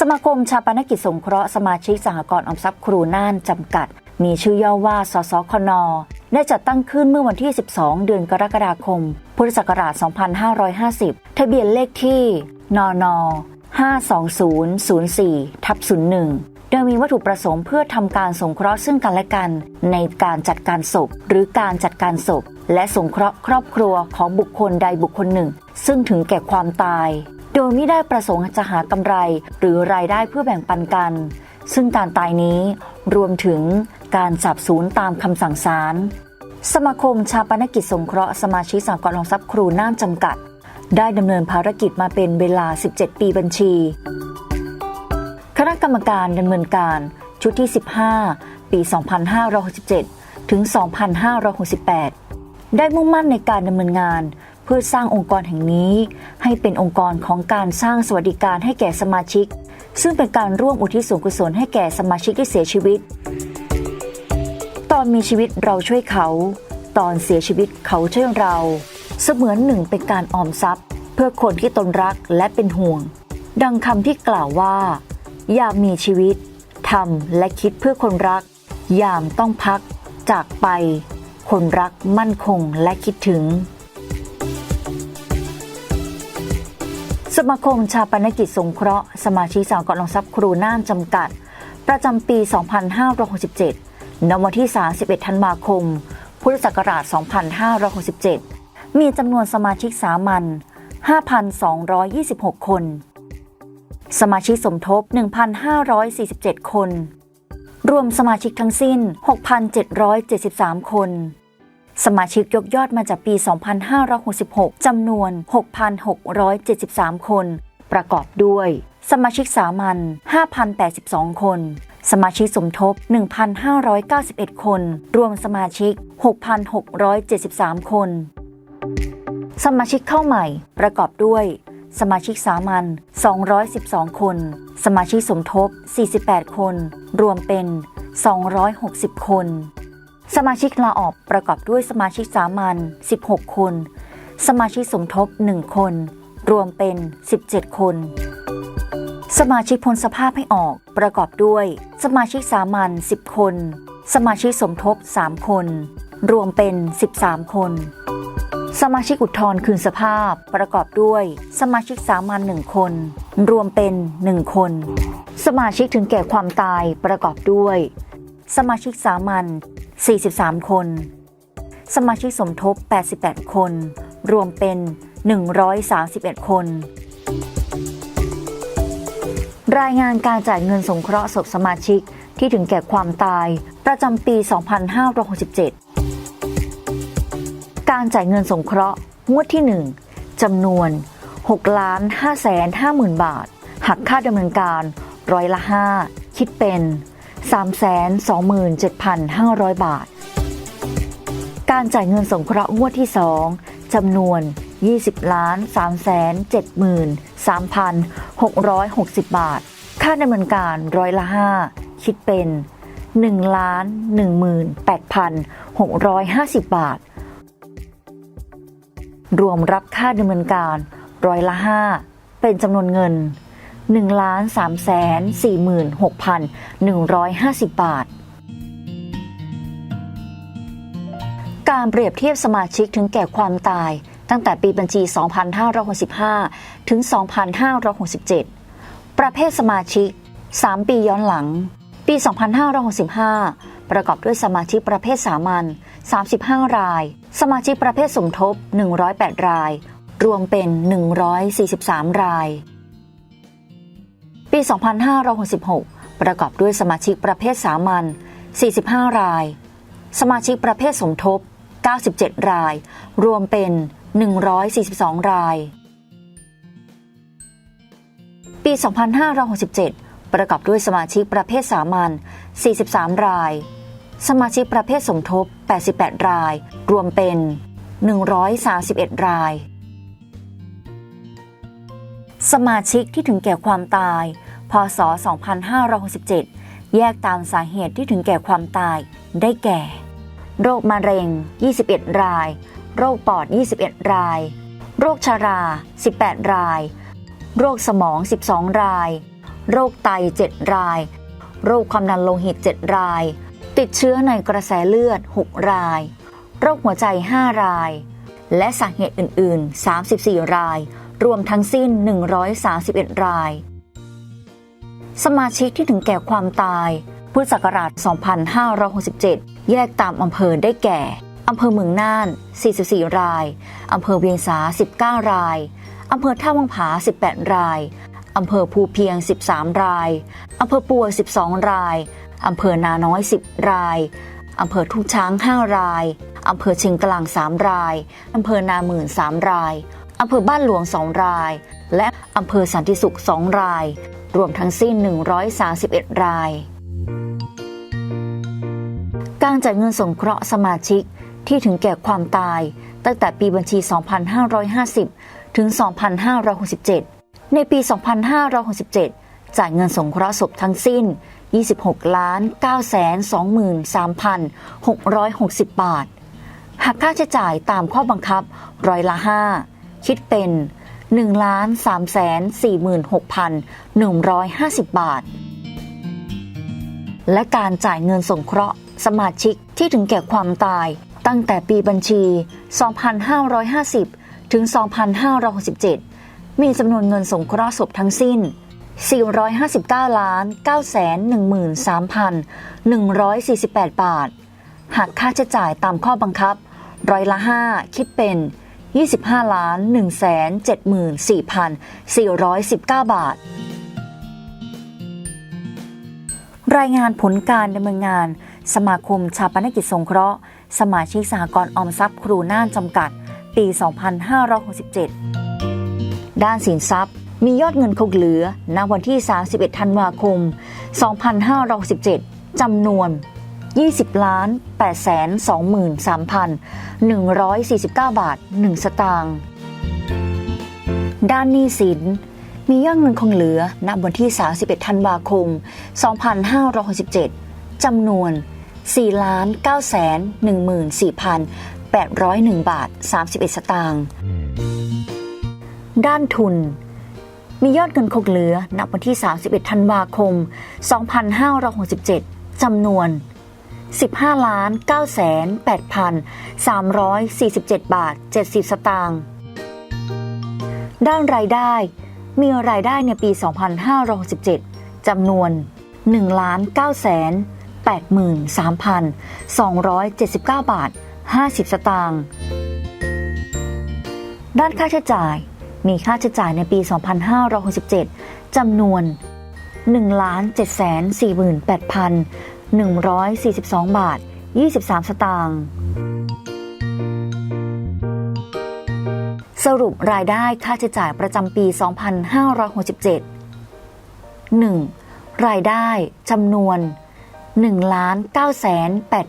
สมาคมชาปนกิจสงเคราะห์สมาชิกสหกรณ์ออมทรัพย์ครูน่านจำกัด มีชื่อย่อว่า สสคนได้จัดตั้งขึ้นเมื่อวันที่ 12 เดือนกรกฎาคม พุทธศักราช 2550 ทะเบียนเลขที่นน52004ทับ01 โดยมีวัตถุประสงค์เพื่อทำการสงเคราะห์ซึ่งกันและกัน ในการจัดการศพ หรือการจัดการศพ และสงเคราะห์ครอบครัวของบุคคลใดบุคคลหนึ่ง ซึ่งถึงแก่ความตาย โดยไม่ได้ประสงค์จะหากำไร หรือรายได้เพื่อแบ่งปันกัน ซึ่งการตายนี้รวมถึงการสับสูญตามคำสั่งศาลสมาคมชาปนกิจสงเคราะห์สมาชิกสหกรณ์ออมทรัพย์ครูน่านจำกัด ได้ดำเนินภารกิจมาเป็นเวลา 17 ปีบัญชี คณะกรรมการดำเนินการชุดที่ 15 ปี 2567 ถึง 2568 ได้มุ่งมั่นในการดำเนินงาน พื่อสร้างองค์กรแห่งนี้ ให้เป็นองค์กรของการสร้างสวัสดิการให้แก่สมาชิก ซึ่งเป็นการร่วมอุทิศส่วนกุศลให้แก่สมาชิกที่เสียชีวิต ตอนมีชีวิตเราช่วยเขา ตอนเสียชีวิตเขาช่วยเรา เสมือนหนึ่งเป็นการออมทรัพย์ เพื่อคนที่ตนรักและเป็นห่วง ดังคำที่กล่าวว่า ยามมีชีวิตทำและคิดเพื่อคนรัก ยามต้องพัก จากไป คนรักมั่นคงและคิดถึง สมาคมชาปนกิจสงเคราะห์สมาชิกสากลออมทรัพย์ครูน่านจำกัด ประจำปี 2567ณวันที่ 31 ธันวาคม พุทธศักราช 2567 มีจำนวนสมาชิกสามัญ 5,226 คน สมาชิกสมทบ 1,547 คน รวมสมาชิกทั้งสิ้น 6,773 คน สมาชิกยกยอดมาจากปี 2566 จำนวน 6,673 คน ประกอบด้วย สมาชิกสามัญ 5,082 คน สมาชิกสมทบ 1,591 คน รวมสมาชิก 6,673 คน สมาชิกเข้าใหม่ ประกอบด้วย สมาชิกสามัญ 212 คน สมาชิกสมทบ 48 คน รวมเป็น 260 คน สมาชิกลาออกประกอบด้วยสมาชิกสามัญ 16 คน สมาชิกสมทบ 1 คน รวมเป็น 17 คน สมาชิกพ้นสภาพให้ออกประกอบด้วย สมาชิกสามัญ 10 คน สมาชิกสมทบ 3 คน รวมเป็น 13 คน สมาชิกอุทธรณ์คืนสภาพประกอบด้วย สมาชิกสามัญหนึ่งคน รวมเป็น 1 คน สมาชิกถึงแก่ความตายประกอบด้วย สมาชิกสามัญ 43 คน สมาชิกสมทบ 88 คน รวมเป็น 131 คน รายงานการจ่ายเงินสงเคราะห์ศพสมาชิกที่ถึงแก่ความตายประจำปี 2567 การจ่ายเงินสงเคราะห์งวดที่ 1จำนวน6ล้าน5แสน50,000 บาท หักค่าดำเนินการร้อยละ 5 คิดเป็น 327,500 บาท การจ่ายเงินสงเคราะห์งวดที่ 2จำนวน 20ล้าน3แสน73,660 บาท ค่าดำเนินการร้อยละ 5 คิดเป็น 1 ล้าน 18,650 บาท รวมรับค่าดำเนินการร้อยละ 5 เป็นจำนวนเงิน 1,346,150 บาทการเปรียบเทียบสมาชิกถึงแก่ความตาย ตั้งแต่ปีบัญชี 2565 ถึง 2567 ประเภทสมาชิก 3 ปีย้อนหลัง ปี 2565 ประกอบด้วยสมาชิกประเภทสามัญ 35 ราย สมาชิกประเภทสมทบ 108 ราย รวมเป็น 143 ราย ปี 2566 ประกอบด้วยสมาชิกประเภทสามัญ 45 ราย สมาชิกประเภทสมทบ 97 ราย รวมเป็น 142 ราย ปี 2567 ประกอบด้วยสมาชิกประเภทสามัญ 43 ราย สมาชิกประเภทสมทบ 88 ราย รวมเป็น 131 ราย สมาชิกที่ถึงแก่ความตาย พศ 2567 แยกตามสาเหตุที่ถึงแก่ความตายได้แก่ โรคมะเร็ง 21 ราย โรคปอด 21 ราย โรคชารา 18 ราย โรคสมอง 12 ราย โรคไต 7 ราย โรคความดันโลหิต 7 ราย ติดเชื้อในกระแสเลือด 6 ราย โรคหัวใจ 5 ราย และสาเหตุอื่น ๆ 34 ราย รวมทั้งสิ้น 131 ราย สมาชิกที่ถึงแก่ความตาย พุทธศักราช 2567 แยกตามอำเภอได้แก่ อำเภอเมืองน่าน 44 ราย อำเภอเวียงสา 19 ราย อำเภอท่าวังผา 18 ราย อำเภอภูเพียง 13 ราย อำเภอปัว 12 ราย อำเภอนาน้อย 10 ราย อำเภอทุ่งช้าง 5 ราย อำเภอเชียงกลาง 3 ราย อำเภอนาหมื่น 3 ราย อำเภอบ้านหลวง2ราย และอำเภอสันติสุข2ราย รวมทั้งสิ้น 131 ราย การจ่ายเงินสงเคราะห์สมาชิกที่ถึงแก่ความตาย ตั้งแต่ปีบัญชี 2550 ถึง 2567 ในปี 2567 จ่ายเงินสงเคราะห์ศพทั้งสิ้น 26ล้าน9 2 3 660 บาท หากค่าใช้จ่ายตามข้อบังคับร้อยละ5 คิดเป็น 1 3 4 6 150 บาท และการจ่ายเงินสงเคราะห์ สมาชิกที่ถึงแก่ความตาย ตั้งแต่ปีบัญชี 2550 ถึง 2567 มีจำนวนเงินสงเคราะห์ศพทั้งสิ้น 459ล้าน913,148 บาท หากค่าใช้จ่ายตามข้อบังคับ ร้อยละ 5 คิดเป็น 25ล้าน174,419 บาท รายงานผลการดำเนินงาน สมาคมชาปนกิจสงเคราะห์ สมาชิกสหกรณ์ออมทรัพย์ครูน่านจำกัด ปี 2567 ด้านสินทรัพย์ มียอดเงินคงเหลือ ณ วันที่ 31 ธันวาคม 2567จำนวน 20 ล้าน8 2 3 0 0 0 149 บาท 1 สตางค์ด้านหนี้สิน มียอดเงินคงเหลือณวันที่ 31 ธันวาคม 2567จำนวน 4,914,801 บาท 31 สตางค์ด้านทุน มียอดเงินคงเหลือณวันที่ 31 ธันวาคม 2567จำนวน 15ล้าน9แสน8พัน347 บาท 70 สตางค์ด้านรายได้ มีรายได้ในปี 2567จำนวน1ล้าน9แสน83,279 บาท 50 สตางค์ด้านค่าใช้จ่าย มีค่าใช้จ่ายในปี 2567จำนวน1 7 4 8 0 142 บาท 23 สตางค์ สรุปรายได้ค่าใช้จ่ายประจำปี 2567 1. รายได้จำนวน 1 9 8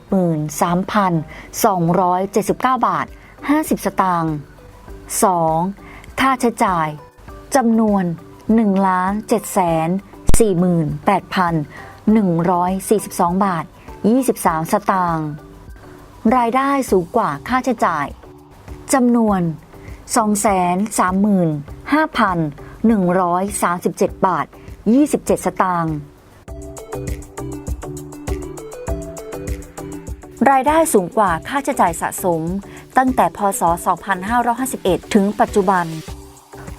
3 279 บาท 50 สตางค์ 2. ค่าใช้จ่ายจำนวน 1 7 4 8 0 142 บาท 23 สตางค์ รายได้สูงกว่าค่าใช้จ่ายจำนวน 235,137 บาท 27 สตางค์รายได้สูงกว่าค่าใช้จ่ายสะสม ตั้งแต่พศ 2551 ถึงปัจจุบัน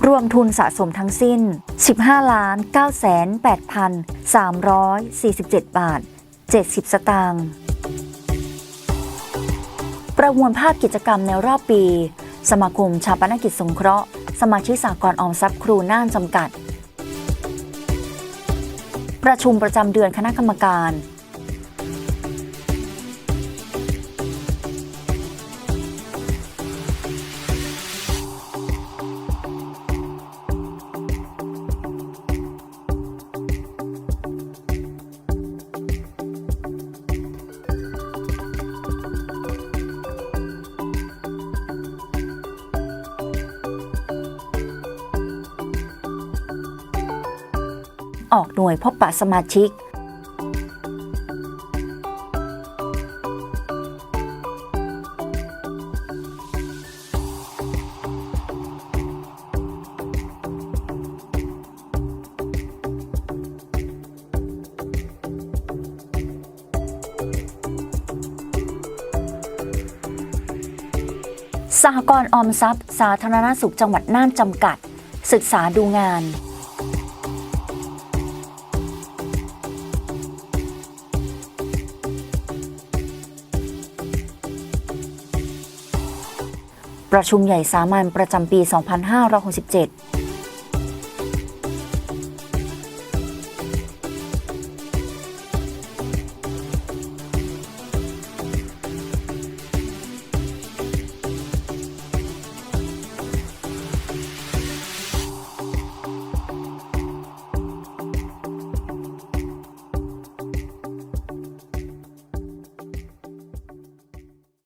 รวมทุนสะสมทั้งสิ้น 15ล้าน9แสน8,347 บาท 70 สตางค์ประมวลภาพกิจกรรมในรอบปี สมาคมชาปนกิจสงเคราะห์ สมาชิกสากลออมทรัพย์ครูน่านจำกัด ประชุมประจำเดือนคณะกรรมการ ออกหน่วยพบปะสมาชิก สหกรณ์ออมทรัพย์ สาธารณสุขจังหวัดน่านจำกัด ศึกษาดูงาน ประชุมใหญ่สามัญประจำปี 2567